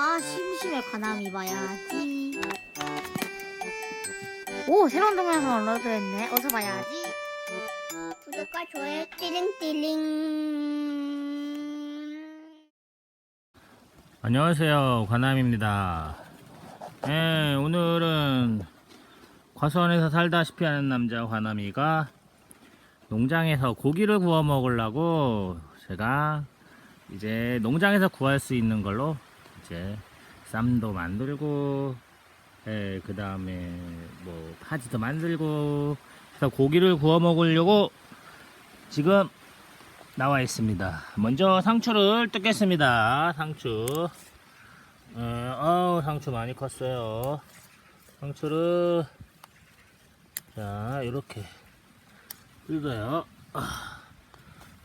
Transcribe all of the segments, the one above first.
아 심심해 관함이 봐야지 오 새로운 동영상 업로드했네 어서 봐야지 구독과 좋아요 띠링띠링 안녕하세요. 관남입니다. 네, 오늘은 과수원에서 살다시피 하는 남자 관남이가 농장에서 고기를 구워 먹으려고 제가 이제 농장에서 구할 수 있는 걸로 이제 쌈도 만들고 예, 그 다음에 뭐 파지도 만들고 해서 고기를 구워 먹으려고 지금 나와 있습니다. 먼저 상추를 뜯겠습니다. 상추. 어, 어우, 상추 많이 컸어요. 상추를, 자, 이렇게 뜯어요. 아,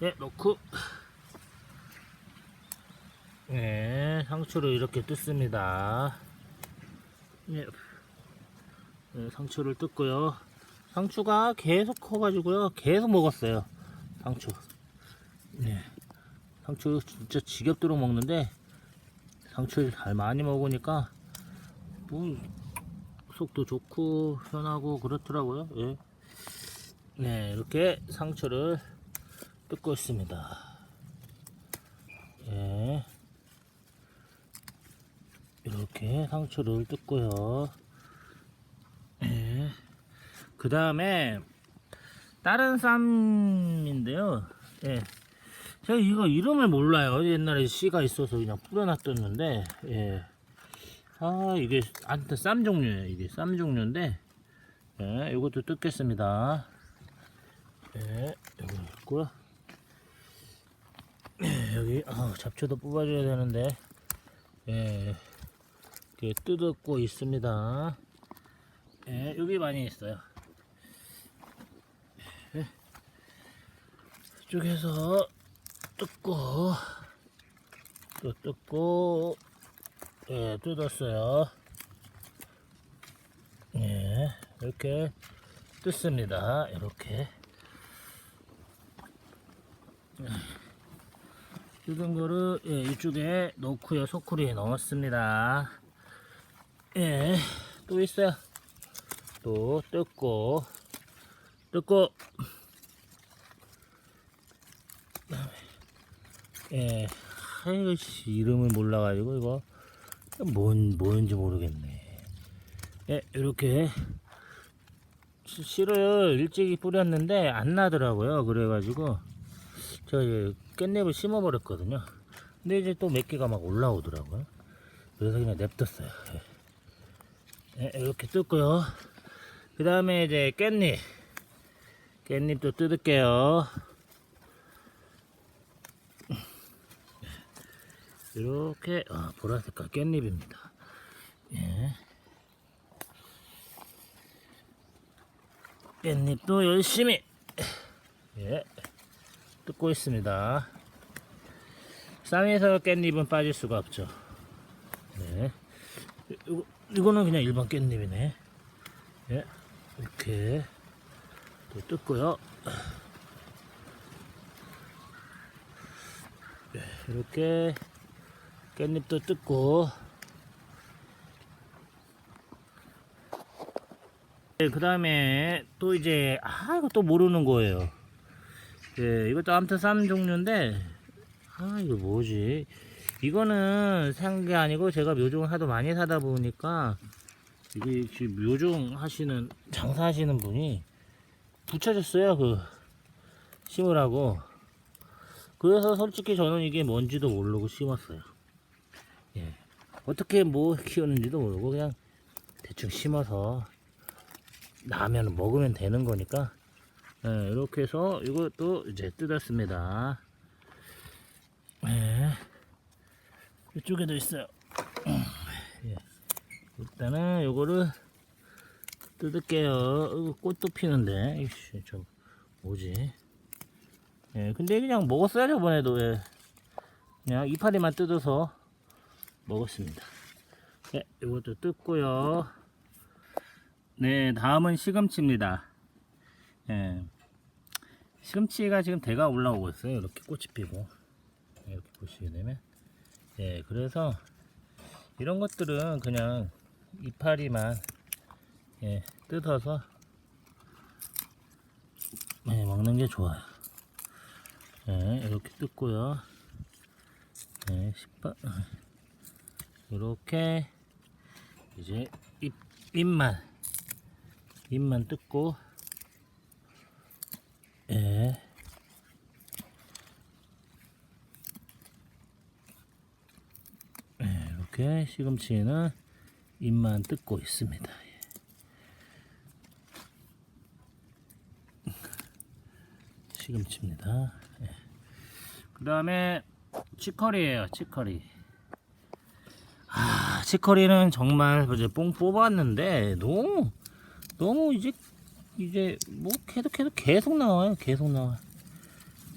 예, 넣고, 네, 상추를 이렇게 뜯습니다. 예, 네, 상추를 뜯고요. 상추가 계속 커가지고요. 계속 먹었어요. 상추. 네. 상추 진짜 지겹도록 먹는데 상추를 잘 많이 먹으니까 뭐 속도 좋고 편하고 그렇더라고요. 예. 네, 이렇게 상추를 뜯고 있습니다. 예. 이렇게 상추를 뜯고요. 예. 그 다음에 다른 쌈인데요. 예. 제가 이거 이름을 몰라요. 옛날에 씨가 있어서 그냥 뿌려놨었는데, 예. 아, 이게, 아무튼 쌈 종류예요. 이게 쌈 종류인데, 예, 이것도 뜯겠습니다. 예, 여기 있고요. 예, 여기, 아, 잡초도 뽑아줘야 되는데, 예, 이렇게 뜯었고 있습니다. 예, 여기 많이 있어요. 예. 이쪽에서 뜯고 또 뜯고 예 뜯었어요 예 이렇게 뜯습니다 이렇게 예, 뜯은 거를 예, 이쪽에 넣고요 소쿠리에 넣었습니다 예 또 있어요 또 뜯고 뜯고 예, 아이고, 씨, 이름을 몰라가지고, 이거, 뭔, 뭔지 모르겠네. 예, 이렇게, 시- 씨를 일찍이 뿌렸는데, 안 나더라고요. 그래가지고, 이제 깻잎을 심어버렸거든요. 근데 이제 또 몇 개가 막 올라오더라고요. 그래서 그냥 냅뒀어요. 예, 예, 이렇게 뜯고요. 그 다음에 이제 깻잎. 깻잎도 뜯을게요. 이렇게 아, 보라색깔 깻잎입니다. 예. 깻잎도 열심히 예 뜯고 있습니다. 쌈에서 깻잎은 빠질 수가 없죠. 네. 이거, 이거는 그냥 일반 깻잎이네. 예. 이렇게 또 뜯고요. 예, 이렇게 깻잎도 뜯고 그 다음에 또 이제 아 이거 또 모르는 거예요 예 이것도 아무튼 쌈 종류인데 아 이거 뭐지 이거는 산 게 아니고 제가 묘종을 하도 많이 사다 보니까 이게 지금 묘종 하시는 장사 하시는 분이 붙여줬어요 그 심으라고 그래서 솔직히 저는 이게 뭔지도 모르고 심었어요 예. 어떻게 뭐 키우는지도 모르고 그냥 대충 심어서 나면 먹으면 되는 거니까 예, 이렇게 해서 이것도 이제 뜯었습니다. 예. 이쪽에도 있어요. 예. 일단은 요거를 뜯을게요. 꽃도 피는데 이씨 저 뭐지? 예, 근데 그냥 먹었어요 저번에도 예. 그냥 이파리만 뜯어서 먹었습니다. 네, 이것도 뜯고요. 네, 다음은 시금치입니다. 예. 시금치가 지금 대가 올라오고 있어요. 이렇게 꽃이 피고. 이렇게 보시게 되면. 예, 그래서 이런 것들은 그냥 이파리만 예, 뜯어서 예, 먹는 게 좋아요. 예, 이렇게 뜯고요. 예, 십바 이렇게 이제 잎 잎만 잎만 뜯고 예. 예, 이렇게 시금치는 잎만 뜯고 있습니다. 예. 시금치입니다. 그 다음에 치커리예요. 치커리. 아, 치커리는 정말 이제 뽕 뽑았는데 너무 너무 이제 이제 뭐 계속 계속 계속 나와요. 계속 나와.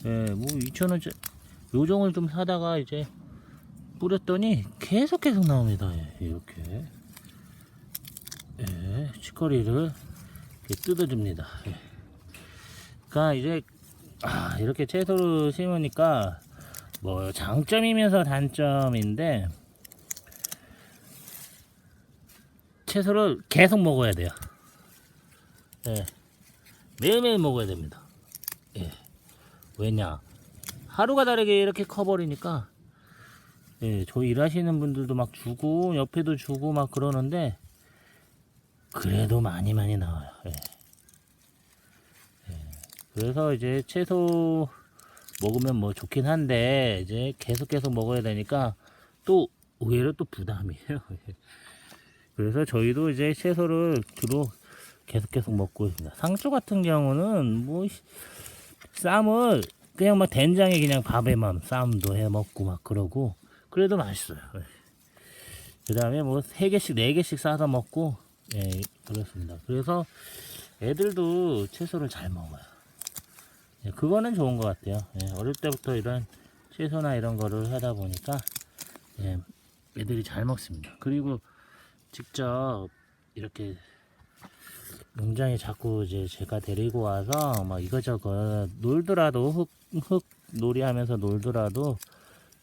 예, 뭐 2,000원짜리 요정을 좀 사다가 이제 뿌렸더니 계속 계속 나옵니다. 예, 이렇게. 예, 치커리를 뜯어줍니다. 예. 그러니까 이제 아, 이렇게 채소를 심으니까 뭐 장점이면서 단점인데 채소를 계속 먹어야 돼요. 예. 매일매일 먹어야 됩니다. 예. 왜냐? 하루가 다르게 이렇게 커버리니까 예, 저 일하시는 분들도 막 주고 옆에도 주고 막 그러는데 그래도 많이 많이 나와요. 예. 예. 그래서 이제 채소 먹으면 뭐 좋긴 한데 이제 계속 계속 먹어야 되니까 또 의외로 또 부담이에요. 예. 그래서 저희도 이제 채소를 주로 계속 계속 먹고 있습니다. 상추 같은 경우는 뭐 씨, 쌈을 그냥 막 된장에 그냥 밥에만 쌈도 해 먹고 막 그러고 그래도 맛있어요. 그 다음에 뭐세 개씩 네 개씩 싸서 먹고 예 그렇습니다. 그래서 애들도 채소를 잘 먹어요. 예, 그거는 좋은 것 같아요. 예, 어릴 때부터 이런 채소나 이런 거를 하다 보니까 예, 애들이 잘 먹습니다. 그리고 직접 이렇게 농장에 자꾸 이제 제가 데리고 와서 막 이거저거 놀더라도 흙, 흙 놀이 하면서 놀더라도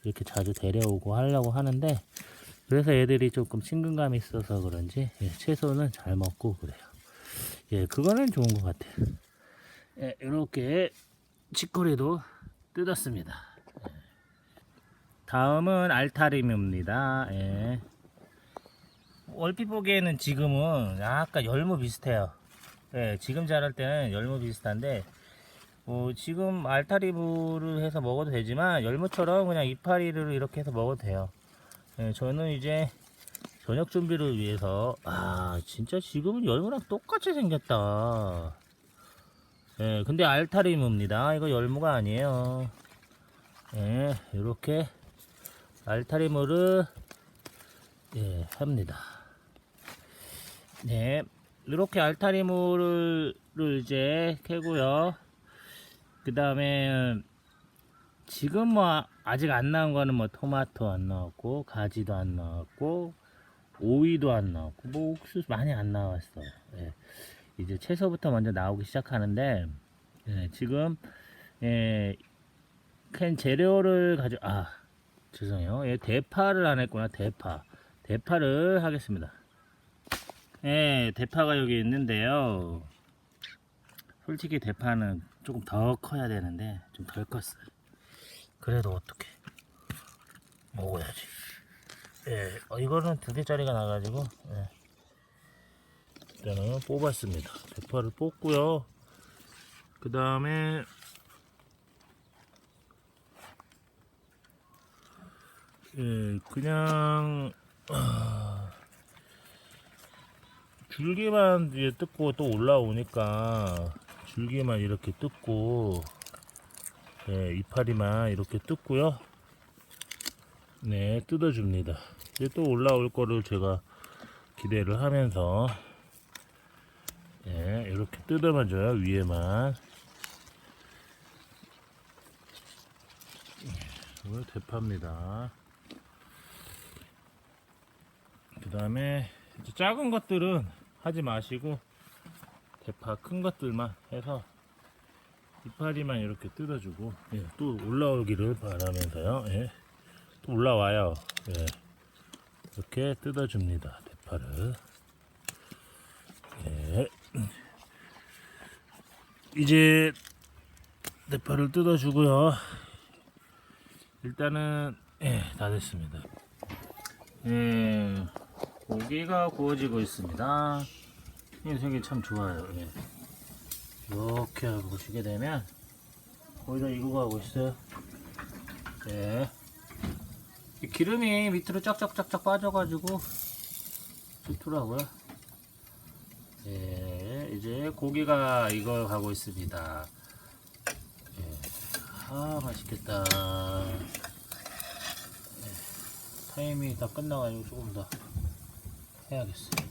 이렇게 자주 데려오고 하려고 하는데 그래서 애들이 조금 친근감이 있어서 그런지 예, 채소는 잘 먹고 그래요. 예, 그거는 좋은 것 같아요. 예, 이렇게 치코리도 뜯었습니다. 예. 다음은 알타리입니다. 예. 얼핏 보기에는 지금은 약간 열무 비슷해요. 예, 지금 자랄 때는 열무 비슷한데, 뭐, 지금 알타리무를 해서 먹어도 되지만, 열무처럼 그냥 이파리를 이렇게 해서 먹어도 돼요. 예, 저는 이제 저녁 준비를 위해서, 아, 진짜 지금은 열무랑 똑같이 생겼다. 예, 근데 알타리무입니다. 이거 열무가 아니에요. 예, 이렇게 알타리무를, 예, 합니다. 네, 이렇게 알타리무를 를 이제 캐고요. 그 다음에 지금 뭐 아직 안 나온 거는 뭐 토마토 안 나왔고 가지도 안 나왔고 오이도 안 나왔고 뭐 옥수수 많이 안 나왔어요. 예. 이제 채소부터 먼저 나오기 시작하는데 예, 지금 예, 캔 재료를 가져 아 죄송해요. 예, 대파를 안 했구나 대파 대파를 하겠습니다. 예, 대파가 여기 있는데요. 솔직히 대파는 조금 더 커야 되는데 좀 덜 컸어요. 그래도 어떻게 먹어야지. 예, 어, 이거는 두 개짜리가 나가지고 예. 일단은 뽑았습니다. 대파를 뽑고요. 그 다음에 예, 그냥 아, 줄기만 이제 뜯고 또 올라오니까 줄기만 이렇게 뜯고 네, 이파리만 이렇게 뜯고요. 네, 뜯어줍니다. 이제 또 올라올 거를 제가 기대를 하면서 네, 이렇게 뜯어만 줘요. 위에만. 이거 대파입니다. 그 다음에 작은 것들은 하지 마시고 대파 큰 것들만 해서 이파리만 이렇게 뜯어주고 예, 또 올라오기를 바라면서요. 예, 또 올라와요. 예, 이렇게 뜯어줍니다. 대파를. 예. 이제 대파를 뜯어주고요. 일단은 예, 다 됐습니다. 예, 고기가 구워지고 있습니다. 이 색이 참 좋아요. 예. 이렇게 하고 보시게 되면 거기다 익어가고 있어요. 예. 이 기름이 밑으로 쫙쫙쫙쫙 빠져가지고 좋더라고요. 예, 이제 고기가 익어가고 있습니다. 예. 아, 맛있겠다. 예. 타임이 다 끝나가지고 조금 더 해야겠어. 예,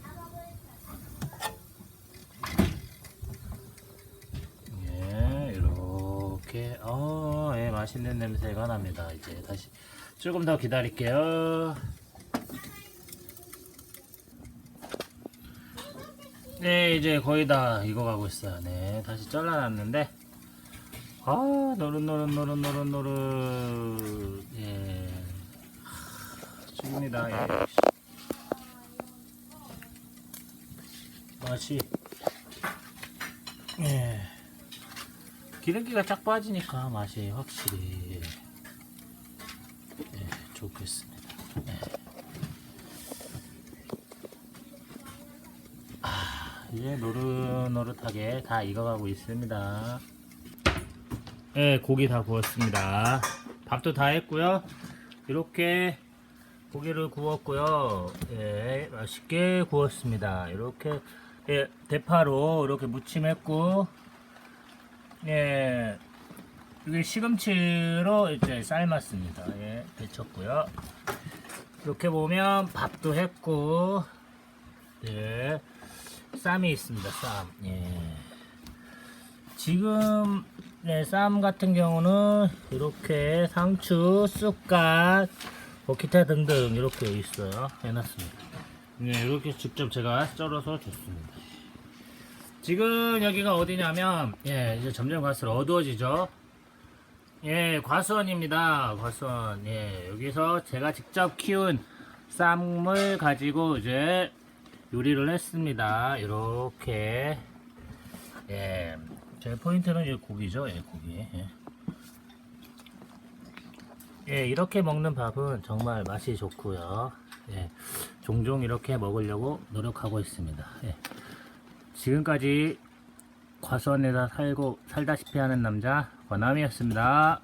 이렇게, 어, 예, 맛있는 냄새가 납니다. 이제 다시 조금 더 기다릴게요. 네, 이제 거의 다 익어가고 있어요. 네, 다시 잘라놨는데, 아, 노릇노릇노릇노릇노릇, 예, 하, 죽입니다. 예. 맛이, 예, 기름기가 쫙 빠지니까 맛이 확실히, 예, 좋겠습니다. 예. 이제 노릇노릇하게 다 익어가고 있습니다. 네, 고기 다 구웠습니다. 밥도 다 했고요. 이렇게 고기를 구웠고요. 예, 맛있게 구웠습니다. 이렇게 예, 대파로 이렇게 무침했고, 예, 이게 시금치로 이제 삶았습니다. 예, 데쳤고요. 이렇게 보면 밥도 했고, 예. 쌈이 있습니다. 쌈. 예. 지금 네, 쌈 같은 경우는 이렇게 상추, 쑥갓, 뭐 기타 등등 이렇게 있어요. 해놨습니다. 네, 이렇게 직접 제가 썰어서 줬습니다. 지금 여기가 어디냐면 예, 이제 점점 갈수록 어두워지죠. 예, 과수원입니다. 과수원. 예, 여기서 제가 직접 키운 쌈을 가지고 이제 요리를 했습니다. 이렇게 예, 제 포인트는 이 고기죠. 예, 고기. 예. 예, 이렇게 먹는 밥은 정말 맛이 좋고요. 예, 종종 이렇게 먹으려고 노력하고 있습니다. 예. 지금까지 과수원에서 살고 살다시피 하는 남자 권남이었습니다.